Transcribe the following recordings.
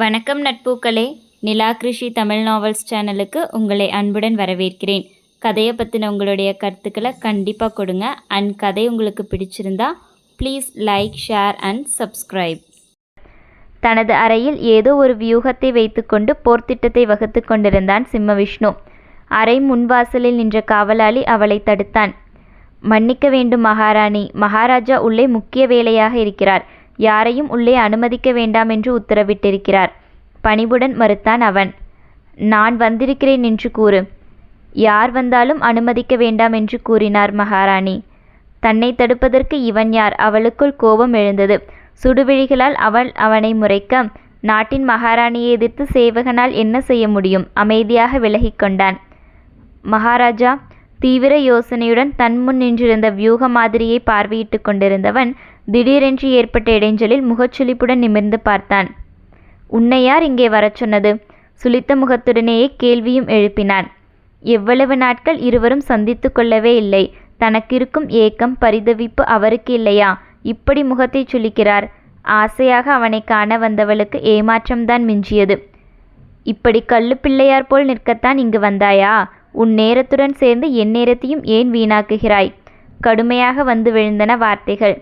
வணக்கம் நட்பூக்களே. நிலா கிருஷி தமிழ் நாவல்ஸ் சேனலுக்கு உங்களை அன்புடன் வரவேற்கிறேன். கதையை பற்றின உங்களுடைய கருத்துக்களை கண்டிப்பாக கொடுங்க. அண்ட் கதை உங்களுக்கு பிடிச்சிருந்தா please like share and subscribe தனது அறையில் ஏதோ ஒரு வியூகத்தை வைத்துக்கொண்டு போர்த்திட்டத்தை வகுத்து கொண்டிருந்தான் சிம்ம விஷ்ணு அறை முன்வாசலில் நின்ற காவலாளி அவளை தடுத்தான். மன்னிக்க வேண்டும் மகாராணி. மகாராஜா உள்ளே முக்கிய வேலையாக இருக்கிறார். யாரையும் உள்ளே அனுமதிக்க வேண்டாம் என்று உத்தரவிட்டிருக்கிறார். பணிவுடன் மறுத்தான் அவன். நான் வந்திருக்கிறேன் என்று கூறு. யார் வந்தாலும் அனுமதிக்க வேண்டாம் என்று கூறினார் மகாராணி. தன்னை தடுப்பதற்கு இவன் யார்? அவளுக்குள் கோபம் எழுந்தது. சுடுவிழிகளால் அவள் அவனை முறைக்க நாட்டின் மகாராணியை எதிர்த்து சேவகனால் என்ன செய்ய முடியும்? அமைதியாக விலகிக் கொண்டான். மகாராஜா தீவிர யோசனையுடன் தன் முன் நின்றிருந்த வியூக மாதிரியை பார்வையிட்டு கொண்டிருந்தவன் திடீரென்று ஏற்பட்ட இடைஞ்சலில் முகச்சுளிப்புடன் நிமிர்ந்து பார்த்தான். உன்னை யார் இங்கே வரச் சொன்னது? சுளித்த முகத்துடனேயே கேள்வியும் எழுப்பினான். எவ்வளவு நாட்கள் இருவரும் சந்தித்து கொள்ளவே இல்லை. தனக்கிருக்கும் ஏக்கம் பரிதவிப்பு அவருக்கு இல்லையா? இப்படி முகத்தை சுளிக்கிறார். ஆசையாக அவனை காண வந்தவளுக்கு ஏமாற்றம்தான் மிஞ்சியது. இப்படி கள்ளு பிள்ளையார் போல் நிற்கத்தான் இங்கு வந்தாயா? உன் நேரத்துடன் சேர்ந்து என் நேரத்தையும் ஏன் வீணாக்குகிறாய்? கடுமையாக வந்து விழுந்தன வார்த்தைகள்.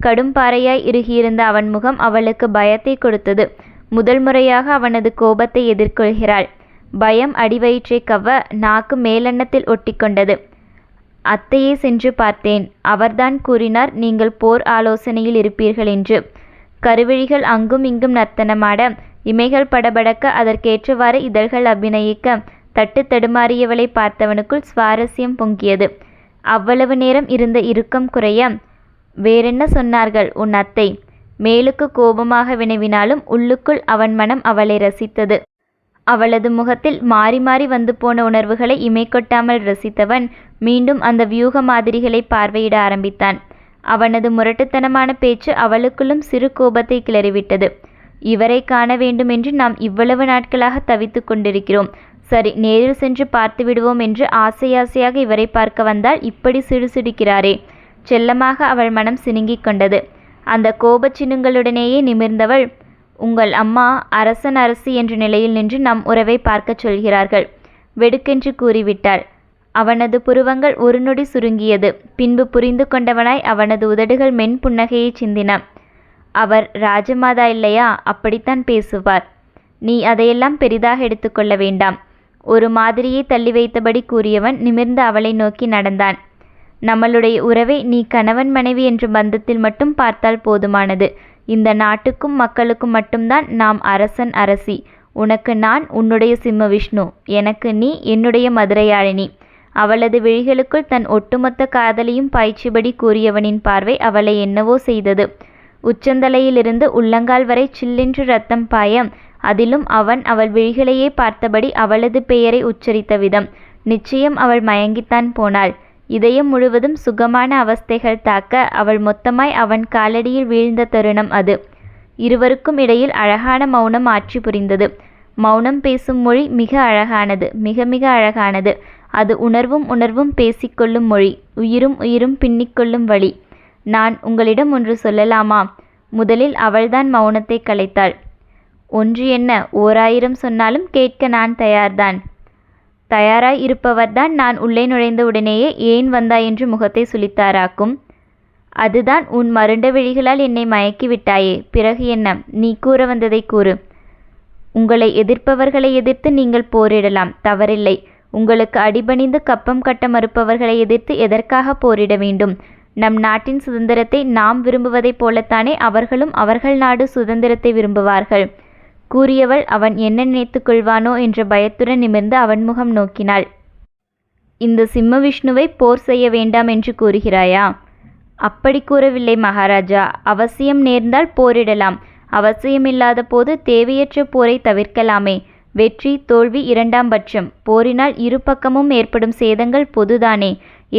கடும் பாறையாய் இறுகியிருந்த அவன் முகம் அவளுக்கு பயத்தை கொடுத்தது. முதல் முறையாக அவனது கோபத்தை எதிர்கொள்கிறாள். பயம் அடிவயிற்றை கவ்வ நாக்கு மேலெண்ணத்தில் ஒட்டிக்கொண்டது. அத்தையே சென்று பார்த்தேன். அவர்தான் கூறினார் நீங்கள் போர் ஆலோசனையில் இருப்பீர்கள் என்று. கருவிழிகள் அங்கும் இங்கும் நர்த்தனமாட இமைகள் படபடக்க அதற்கேற்றவாறு இதழ்கள் அபிநயிக்க தட்டு தடுமாறியவளை பார்த்தவனுக்குள் சுவாரஸ்யம் பொங்கியது. அவ்வளவு நேரம் இருந்த இறுக்கம் குறைய வேறென்ன சொன்னார்கள் உன் அத்தை? மேலுக்கு கோபமாக வினவினாலும் உள்ளுக்குள் அவன் மனம் அவளை ரசித்தது. அவளது முகத்தில் மாறி மாறி வந்து போன உணர்வுகளை இமை கொட்டாமல் ரசித்தவன் மீண்டும் அந்த வியூக மாதிரிகளை பார்வையிட ஆரம்பித்தான். அவனது முரட்டுத்தனமான பேச்சு அவளுக்குள்ளும் சிறு கோபத்தை கிளறிவிட்டது. இவரை காண வேண்டுமென்று நாம் இவ்வளவு நாட்களாக தவித்து கொண்டிருக்கிறோம். சரி நேரில் சென்று பார்த்து விடுவோம் என்று ஆசை ஆசையாக இவரை பார்க்க வந்தால் இப்படி சிடுசிடுக்கிறாரே. செல்லமாக அவள் மனம் சினுங்கிக் கொண்டது. அந்த கோபச்சினுங்களுடனேயே நிமிர்ந்தவள் உங்கள் அம்மா அரசன் அரசி என்ற நிலையில் நின்று நம் உறவை பார்க்கச் சொல்கிறார்கள் வெடுக்கென்று கூறிவிட்டாள். அவனது புருவங்கள் ஒரு நொடி சுருங்கியது. பின்பு புரிந்து கொண்டவனாய் அவனது உதடுகள் மென் புன்னகையை சிந்தின. அவர் ராஜமாதா இல்லையா? அப்படித்தான் பேசுவார். நீ அதையெல்லாம் பெரிதாக எடுத்துக்கொள்ள வேண்டாம் ஒரு மாதிரியை தள்ளி வைத்தபடி கூறியவன் நிமிர்ந்து அவளை நோக்கி நடந்தான். நம்மளுடைய உறவை நீ கணவன் மனைவி என்ற பந்தத்தில் மட்டும் பார்த்தால் போதுமானது. இந்த நாட்டுக்கும் மக்களுக்கும் மட்டும்தான் நாம் அரசன் அரசி. உனக்கு நான் உன்னுடைய சிம்ம விஷ்ணு. எனக்கு நீ என்னுடைய மதுரையாழினி. அவளது விழிகளுக்குள் தன் ஒட்டுமொத்த காதலையும் பாய்ச்சிபடி கூறியவனின் பார்வை அவளை என்னவோ செய்தது. உச்சந்தலையிலிருந்து உள்ளங்கால் வரை சில்லென்று ரத்தம் பாய அதிலும் அவன் அவள் விழிகளையே பார்த்தபடி அவளது பெயரை உச்சரித்த விதம். நிச்சயம் அவள் மயங்கித்தான் போனாள். இதயம் முழுவதும் சுகமான அவஸ்தைகள் தாக்க அவள் மொத்தமாய் அவன் காலடியில் வீழ்ந்த தருணம் அது. இருவருக்கும் இடையில் அழகான மௌனம் ஆட்சி புரிந்தது. மௌனம் பேசும் மொழி மிக அழகானது மிக மிக அழகானது. அது உணர்வும் உணர்வும் பேசிக்கொள்ளும் மொழி உயிரும் உயிரும் பின்னிக்கொள்ளும் வழி. நான் உங்களிடம் ஒன்று சொல்லலாமா? முதலில் அவள்தான் மௌனத்தை கலைத்தாள். ஒன்று என்ன? ஓராயிரம் சொன்னாலும் கேட்க நான் தயார்தான். தயாராய் இருப்பவர்தான் நான் உள்ளே நுழைந்த உடனேயே ஏன் வந்தாய் என்று முகத்தை சுளித்தாராக்கும். அதுதான் உன் மருண்ட விழிகளால் என்னை மயக்கி விட்டாயே. பிறகு என்ன? நீ கூற வந்ததை கூறு. உங்களை எதிர்ப்பவர்களை எதிர்த்து நீங்கள் போரிடலாம். தவறில்லை. உங்களுக்கு அடிபணிந்து கப்பம் கட்ட மறுப்பவர்களை எதிர்த்து எதற்காக போரிட வேண்டும்? நம் நாட்டின் சுதந்திரத்தை நாம் விரும்புவதைப் போலத்தானே அவர்களும் அவர்கள் நாடு சுதந்திரத்தை விரும்புவார்கள். கூறியவள் அவன் என்ன நினைத்துக் கொள்வானோ? என்ற பயத்துடன் நிமிர்ந்து அவன் முகம் நோக்கினாள். இந்த சிம்ம விஷ்ணுவை போர் செய்ய வேண்டாம் என்று கூறுகிறாயா? அப்படி கூறவில்லை மகாராஜா. அவசியம் நேர்ந்தால் போரிடலாம். அவசியமில்லாத போது தேவையற்ற போரை தவிர்க்கலாமே. வெற்றி தோல்வி இரண்டாம் பட்சம். போரினால் இரு பக்கமும் ஏற்படும் சேதங்கள் பொதுதானே.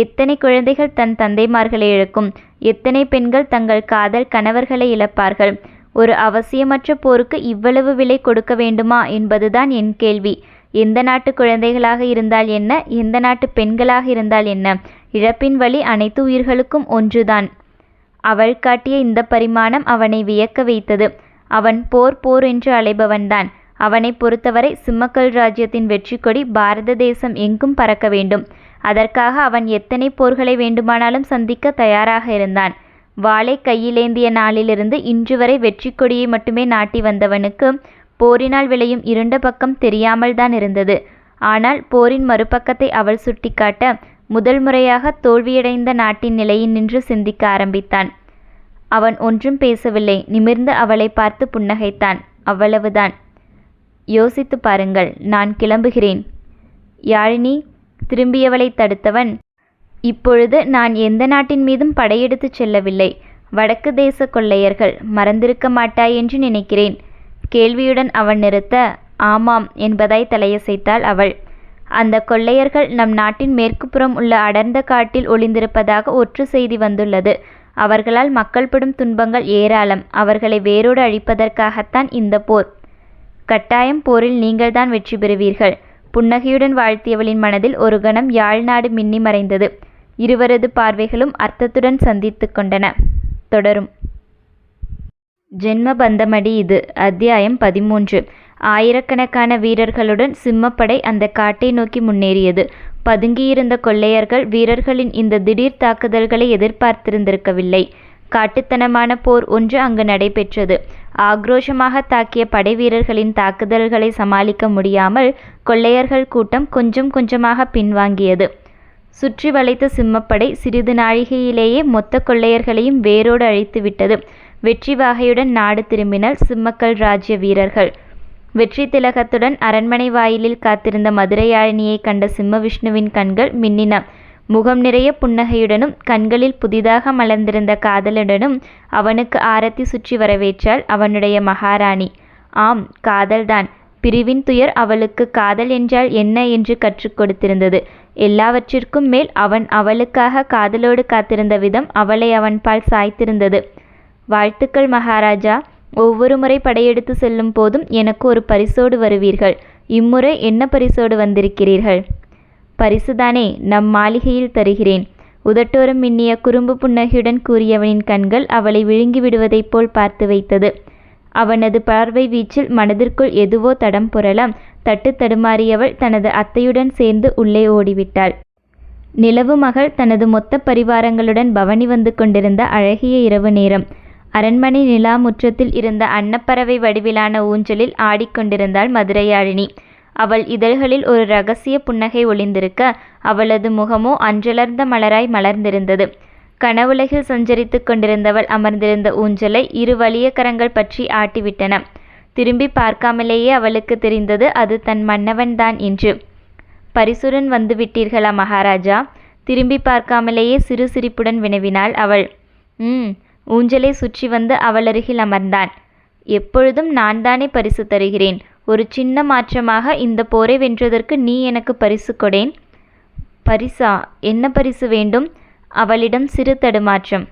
எத்தனை குழந்தைகள் தன் தந்தைமார்களை இழக்கும்? எத்தனை பெண்கள் தங்கள் காதல் கணவர்களை இழப்பார்கள்? ஒரு அவசியமற்ற போருக்கு இவ்வளவு விலை கொடுக்க வேண்டுமா என்பதுதான் என் கேள்வி. எந்த நாட்டு குழந்தைகளாக இருந்தால் என்ன? எந்த நாட்டு பெண்களாக இருந்தால் என்ன? இழப்பின் வழி அனைத்து உயிர்களுக்கும் ஒன்றுதான். அவள் காட்டிய இந்த பரிமாணம் அவனை வியக்க வைத்தது. அவன் போர் போர் என்று அலைபவன்தான். அவனை பொறுத்தவரை சிம்மக்கல் ராஜ்யத்தின் வெற்றி கொடி பாரத தேசம் எங்கும் பறக்க வேண்டும். அதற்காக அவன் எத்தனை போர்களை வேண்டுமானாலும் சந்திக்க தயாராக இருந்தான். வாளை கையிலேந்திய நாளிலிருந்து இன்று வரை வெற்றி கொடியை மட்டுமே நாட்டி வந்தவனுக்கு போரினால் விளையும் இருண்ட பக்கம் தெரியாமல்தான் இருந்தது. ஆனால் போரின் மறுபக்கத்தை அவள் சுட்டிக்காட்ட முதல் முறையாக தோல்வியடைந்த நாட்டின் நிலையில் நின்று சிந்திக்க ஆரம்பித்தான். அவன் ஒன்றும் பேசவில்லை. நிமிர்ந்து அவளை பார்த்து புன்னகைத்தான். அவ்வளவுதான். யோசித்து பாருங்கள். நான் கிளம்புகிறேன். யாழினி திரும்பியவளை தடுத்தவன் இப்பொழுது நான் எந்த நாட்டின் மீதும் படையெடுத்துச் செல்லவில்லை. வடக்கு தேச கொள்ளையர்கள் மறந்திருக்க மாட்டாய் என்று நினைக்கிறேன். கேள்வியுடன் அவன் நிறுத்த ஆமாம் என்பதாய் தலையசைத்தாள் அவள். அந்த கொள்ளையர்கள் நம் நாட்டின் மேற்குப்புறம் உள்ள அடர்ந்த காட்டில் ஒளிந்திருப்பதாக ஒற்று செய்தி வந்துள்ளது. அவர்களால் மக்கள் படும் துன்பங்கள் ஏராளம். அவர்களை வேரோடு அழிப்பதற்காகத்தான் இந்த போர். கட்டாயம் போரில் நீங்கள்தான் வெற்றி பெறுவீர்கள். புன்னகையுடன் வாழ்த்தியவளின் மனதில் ஒரு கணம் யாழ்நாடு மின்னி மறைந்தது. இருவரது பார்வைகளும் அர்த்தத்துடன் சந்தித்து கொண்டன. தொடரும். ஜென்ம பந்தமடி இது. அத்தியாயம் பதிமூன்று. ஆயிரக்கணக்கான வீரர்களுடன் சிம்மப்படை அந்த காட்டை நோக்கி முன்னேறியது. பதுங்கியிருந்த கொள்ளையர்கள் வீரர்களின் இந்த திடீர் தாக்குதல்களை எதிர்பார்த்திருந்திருக்கவில்லை. காட்டுத்தனமான போர் ஒன்று அங்கு நடைபெற்றது. ஆக்ரோஷமாக தாக்கிய படை வீரர்களின் தாக்குதல்களை சமாளிக்க முடியாமல் கொள்ளையர்கள் கூட்டம் கொஞ்சம் கொஞ்சமாக பின்வாங்கியது. சுற்றி வளைத்த சிம்மப்படை சிறிது நாழிகையிலேயே மொத்த கொள்ளையர்களையும் வேரோடு அழித்துவிட்டது. வெற்றி வாகையுடன் நாடு திரும்பினர் சிம்மக்கல் ராஜ்ய வீரர்கள். வெற்றி திலகத்துடன் அரண்மனை வாயிலில் காத்திருந்த மதுரையாழினியை கண்ட சிம்ம விஷ்ணுவின் கண்கள் மின்னின. முகம் நிறைய புன்னகையுடனும் கண்களில் புதிதாக மலர்ந்திருந்த காதலுடனும் அவனுக்கு ஆரத்தி சுற்றி வரவேற்றாள் அவனுடைய மகாராணி. ஆம் காதல்தான். பிரிவின் துயர் அவளுக்கு காதல் என்றால் என்ன என்று கற்றுக் கொடுத்திருந்தது. எல்லாவற்றிற்கும் மேல் அவன் அவளுக்காக காதலோடு காத்திருந்த விதம் அவளை அவன்பால் சாய்த்திருந்தது. வாழ்த்துக்கள் மகாராஜா. ஒவ்வொரு முறை படையெடுத்து செல்லும் போதும் எனக்கு ஒரு பரிசோடு வருவீர்கள். இம்முறை என்ன பரிசோடு வந்திருக்கிறீர்கள்? பரிசுதானே. நம் மாளிகையில் தருகிறேன். உதட்டோரம் மின்னிய குறும்பு புன்னகையுடன் கூறியவனின் கண்கள் அவளை விழுங்கி விடுவதைப் போல் பார்த்து வைத்தது. அவனது பார்வை வீச்சில் மனதிற்குள் எதுவோ தடம் புரள தட்டு தடுமாறியவள் தனது அத்தையுடன் சேர்ந்து உள்ளே ஓடிவிட்டாள். நிலவு மகள் தனது மொத்த பரிவாரங்களுடன் பவனி வந்து கொண்டிருந்த அழகிய இரவு நேரம். அரண்மனை நிலா முற்றத்தில் இருந்த அன்னப்பறவை வடிவிலான ஊஞ்சலில் ஆடிக்கொண்டிருந்தாள் மதுரையாழினி. அவள் இதழ்களில் ஒரு ரகசிய புன்னகை ஒளிந்திருக்க அவளது முகமோ அன்றலர்ந்த மலராய் மலர்ந்திருந்தது. கனவுலகில் சஞ்சரித்து கொண்டிருந்தவள் அமர்ந்திருந்த ஊஞ்சலை இரு வலிய கரங்கள் பற்றி ஆட்டிவிட்டன. திரும்பி பார்க்காமலேயே அவளுக்கு தெரிந்தது அது தன் மன்னவன்தான் என்று. பரிசுடன் வந்து விட்டீர்களா மகாராஜா? திரும்பி பார்க்காமலேயே சிறு சிரிப்புடன் வினவினாள் அவள். ம் ஊஞ்சலை சுற்றி வந்து அவளருகில் அமர்ந்தான். எப்பொழுதும் நான் தானே பரிசு தருகிறேன். ஒரு சின்ன மாற்றமாக இந்த போரை வென்றதற்கு நீ எனக்கு பரிசு கொடேன். பரிசா? என்ன பரிசு வேண்டும்? அவளிடம் சிறு தடுமாற்றம்.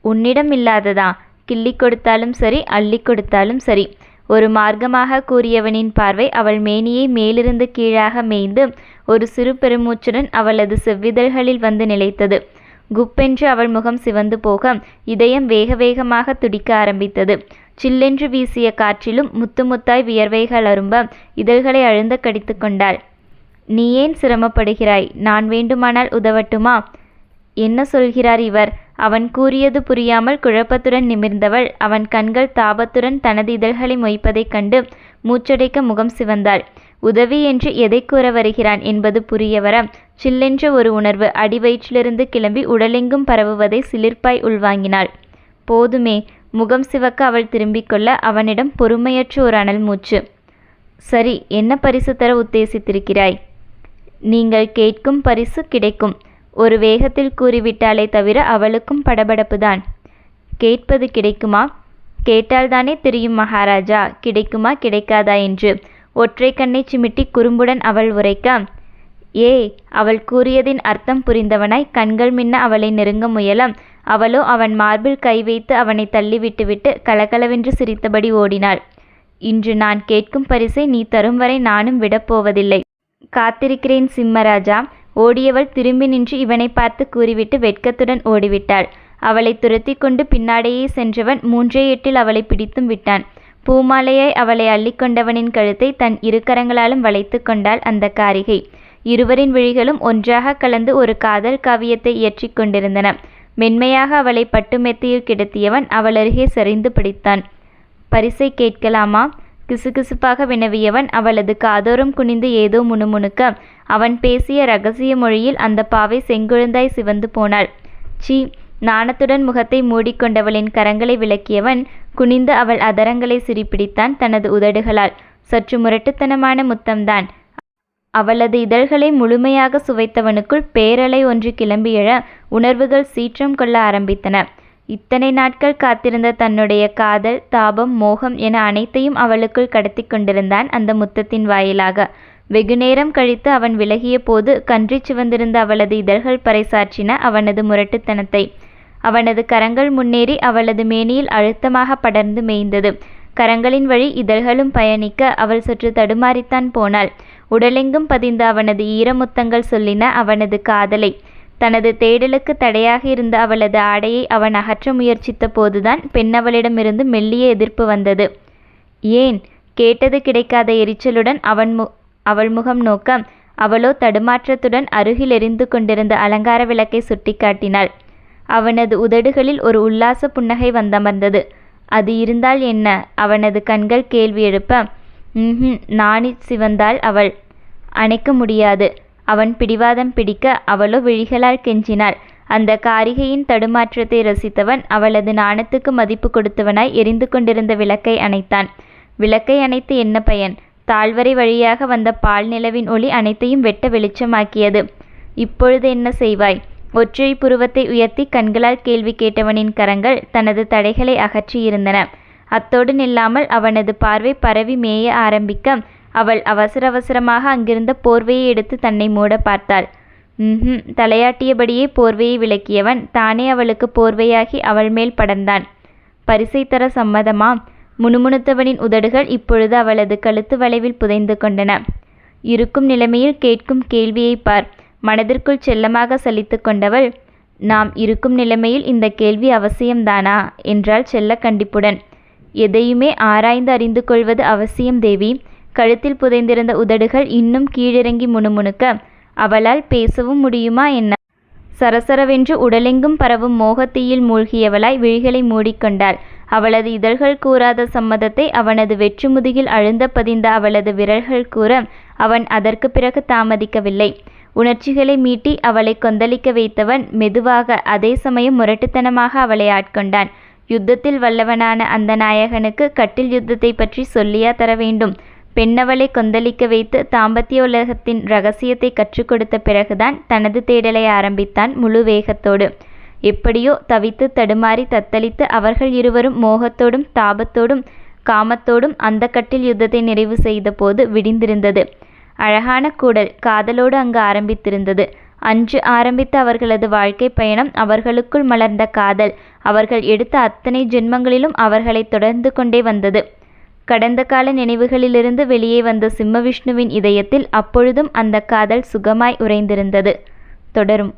உன்னிடம் இல்லாததா? கிள்ளி கொடுத்தாலும் சரி அள்ளி கொடுத்தாலும் சரி. ஒரு மார்க்கமாக கூறியவனின் பார்வை அவள் மேனியை மேலிருந்து கீழாக மேய்ந்து ஒரு சிறு பெருமூச்சுடன் அவளது செவ்விதழ்களில் வந்து நிலைத்தது. குப்பென்று அவள் முகம் சிவந்து போக இதயம் வேக வேகமாக துடிக்க ஆரம்பித்தது. சில்லென்று வீசிய காற்றிலும் முத்து முத்தாய் வியர்வைகள் அரும்ப இதழ்களை அழுந்த கடித்து கொண்டாள். நீ ஏன் சிரமப்படுகிறாய்? நான் வேண்டுமானால் உதவட்டுமா? என்ன சொல்கிறார் இவர்? அவன் கூறியது புரியாமல் குழப்பத்துடன் நிமிர்ந்தவள். அவன் கண்கள் தாபத்துடன் தனது இதழ்களை மொய்ப்பதைக் கண்டு மூச்சடைக்க முகம் சிவந்தாள். உதவி என்று எதை கூற வருகிறான் என்பது புரியவர சில்லென்ற ஒரு உணர்வு அடிவயிற்றிலிருந்து கிளம்பி உடலெங்கும் பரவுவதை சிலிர்ப்பாய் உள்வாங்கினாள். போதுமே முகம் சிவக்க அவள் திரும்பிக் கொள்ள அவனிடம் பொறுமையற்ற ஒரு அனல் மூச்சு. சரி என்ன பரிசு தர உத்தேசித்திருக்கிறாய்? நீங்கள் கேட்கும் பரிசு கிடைக்கும். ஒரு வேகத்தில் கூறிவிட்டாலே தவிர அவளுக்கும் படபடப்புதான். கேட்பது கிடைக்குமா? கேட்டால்தானே தெரியும் மகாராஜா கிடைக்குமா கிடைக்காதா என்று. ஒற்றை கண்ணை சிமிட்டி குறும்புடன் அவள் உரைக்க ஏ அவள் கூறியதின் அர்த்தம் புரிந்தவனாய் கண்கள் மின்ன அவளை நெருங்க முயல அவளோ அவன் மார்பில் கை வைத்து அவனை தள்ளிவிட்டுவிட்டு கலகலவென்று சிரித்தபடி ஓடினாள். இன்று நான் கேட்கும் பரிசை நீ தரும் வரை நானும் விடப்போவதில்லை. காத்திருக்கிறேன் சிம்மராஜா ஓடியவள் திரும்பி நின்று இவனை பார்த்து கூறிவிட்டு வெட்கத்துடன் ஓடிவிட்டாள். அவளை துரத்தி கொண்டு பின்னாடியே சென்றவன் மூன்றே எட்டில் அவளை பிடித்தும் விட்டான். பூமாலையாய் அவளை அள்ளிக்கொண்டவனின் கழுத்தை தன் இரு கரங்களாலும் வளைத்து கொண்டாள் அந்த காரிகை. இருவரின் விழிகளும் ஒன்றாக கலந்து ஒரு காதல் காவியத்தை இயற்றிக் கொண்டிருந்தன. மென்மையாக அவளை பட்டுமெத்தையில் கிடத்தியவன் அவள் அருகே சரிந்து பிடித்தான். பரிசை கேட்கலாமா? கிசுகிசுப்பாக வினவியவன் அவளது காதோரம் குனிந்து ஏதோ முணுமுணுக்க அவன் பேசிய ரகசிய மொழியில் அந்த பாவை செங்குழுந்தாய் சிவந்து போனாள். சீ நாணத்துடன் முகத்தை மூடிக்கொண்டவளின் கரங்களை விளக்கியவன் குனிந்து அவள் அதரங்களை சிரிப்பிடித்தான் தனது உதடுகளால். சற்று முரட்டுத்தனமான முத்தம்தான். அவளது இதழ்களை முழுமையாக சுவைத்தவனுக்குள் பேரலை ஒன்று கிளம்பி எழ உணர்வுகள் சீற்றம் கொள்ள ஆரம்பித்தன. இத்தனை நாட்கள் காத்திருந்த தன்னுடைய காதல் தாபம் மோகம் என அனைத்தையும் அவளுக்குள் கடத்தி கொண்டிருந்தான் அந்த முத்தத்தின் வாயிலாக. வெகுநேரம் கழித்து அவன் விலகிய போது கன்றி சிவந்திருந்த அவளது இதழ்கள் பறைசாற்றின அவனது முரட்டுத்தனத்தை. அவனது கரங்கள் முன்னேறி அவளது மேனியில் அழுத்தமாக படர்ந்து மேய்ந்தது. கரங்களின் வழி இதழ்களும் பயணிக்க அவள் சற்று தடுமாறித்தான் போனாள். உடலெங்கும் பதிந்த அவனது ஈரமுத்தங்கள் சொல்லின அவனது காதலை. தனது தேடலுக்கு தடையாக இருந்த அவளது ஆடையை அவன் அகற்ற முயற்சித்த போதுதான் பெண்ணவளிடமிருந்து மெல்லிய எதிர்ப்பு வந்தது. ஏன்? கேட்டது கிடைக்காத எரிச்சலுடன் அவன் மு அவள் முகம் நோக்க அவளோ தடுமாற்றத்துடன் அருகில் எரிந்து கொண்டிருந்த அலங்கார விளக்கை சுட்டிக்காட்டினாள். அவனது உதடுகளில் ஒரு உல்லாச புன்னகை வந்தமர்ந்தது. அது இருந்தால் என்ன அவனது கண்கள் கேள்வி எழுப்ப. ம் நாணி சிவந்தாள் அவள். அணைக்க முடியாது. அவன் பிடிவாதம் பிடிக்க அவளோ விழிகளால் கெஞ்சினாள். அந்த காரிகையின் தடுமாற்றத்தை ரசித்தவன் அவளது நாணத்துக்கு மதிப்பு கொடுத்தவனாய் எரிந்து கொண்டிருந்த விளக்கை அணைத்தான். விளக்கை அணைத்து என்ன பயன்? தாழ்வரை வழியாக வந்த பால் நிலவின் ஒளி அனைத்தையும் வெட்ட வெளிச்சமாக்கியது. இப்பொழுது என்ன செய்வாய்? ஒற்றை புருவத்தை உயர்த்தி கண்களால் கேள்வி கேட்டவனின் கரங்கள் தனது தடைகளை அகற்றியிருந்தன. அத்தோடு நில்லாமல் அவனது பார்வை பரவி மேய ஆரம்பிக்க அவள் அவசர அவசரமாக அங்கிருந்த போர்வையை எடுத்து தன்னை மூட பார்த்தாள். ம் தலையாட்டியபடியே போர்வையை விளக்கியவன் தானே அவளுக்கு போர்வையாகி அவள் மேல் படர்ந்தான். பரிசை தர சம்மதமா முணுமுணுத்தவனின் உதடுகள் இப்பொழுது அவளது கழுத்து வளைவில் புதைந்து கொண்டன. இருக்கும் நிலைமையில் கேட்கும் கேள்வியை பார். மனதிற்குள் செல்லமாக சலித்து கொண்டவள் நாம் இருக்கும் நிலைமையில் இந்த கேள்வி அவசியம்தானா? என்றாள் செல்ல கண்டிப்புடன். எதையுமே ஆராய்ந்து அறிந்து கொள்வது அவசியம் தேவி. கழுத்தில் புதைந்திருந்த உதடுகள் இன்னும் கீழிறங்கி முணுமுணுக்க அவளால் பேசவும் முடியுமா என்ன? சரசரவென்று உடலெங்கும் பரவும் மோகத்தீயில் மூழ்கியவளாய் விழிகளை மூடிக்கொண்டாள். அவளது இதழ்கள் கூறாத சம்மதத்தை அவனது வெற்று முதுகில் அழுந்த பதிந்த அவளது விரல்கள் கூற அவன் அதற்கு பிறகு தாமதிக்கவில்லை. உணர்ச்சிகளை மீட்டி அவளை கொந்தளிக்க வைத்தவன் மெதுவாக அதே சமயம் முரட்டுத்தனமாக அவளை ஆட்கொண்டான். யுத்தத்தில் வல்லவனான அந்த நாயகனுக்கு கட்டில் யுத்தத்தை பற்றி சொல்லியா தர வேண்டும். பெண்ணவளை கொந்தளிக்க வைத்து தாம்பத்திய உலகத்தின் ரகசியத்தை கற்றுக் கொடுத்த பிறகுதான் தனது தேடலை ஆரம்பித்தான் முழு வேகத்தோடு. எப்படியோ தவித்து தடுமாறி தத்தளித்து அவர்கள் இருவரும் மோகத்தோடும் தாபத்தோடும் காமத்தோடும் அந்த கட்டில் யுத்தத்தை நிறைவு செய்த போது விடிந்திருந்தது. அழகான கூடல் காதலோடு அங்கு ஆரம்பித்திருந்தது. அன்று ஆரம்பித்த அவர்களது வாழ்க்கை பயணம் அவர்களுக்குள் மலர்ந்த காதல். அவர்கள் எடுத்த அத்தனை ஜென்மங்களிலும் அவர்களை தொடர்ந்து கொண்டே வந்தது. கடந்த கால நினைவுகளிலிருந்து வெளியே வந்த சிம்ம விஷ்ணுவின் இதயத்தில் அப்பொழுதும் அந்த காதல் சுகமாய் உறைந்திருந்தது. தொடரும்.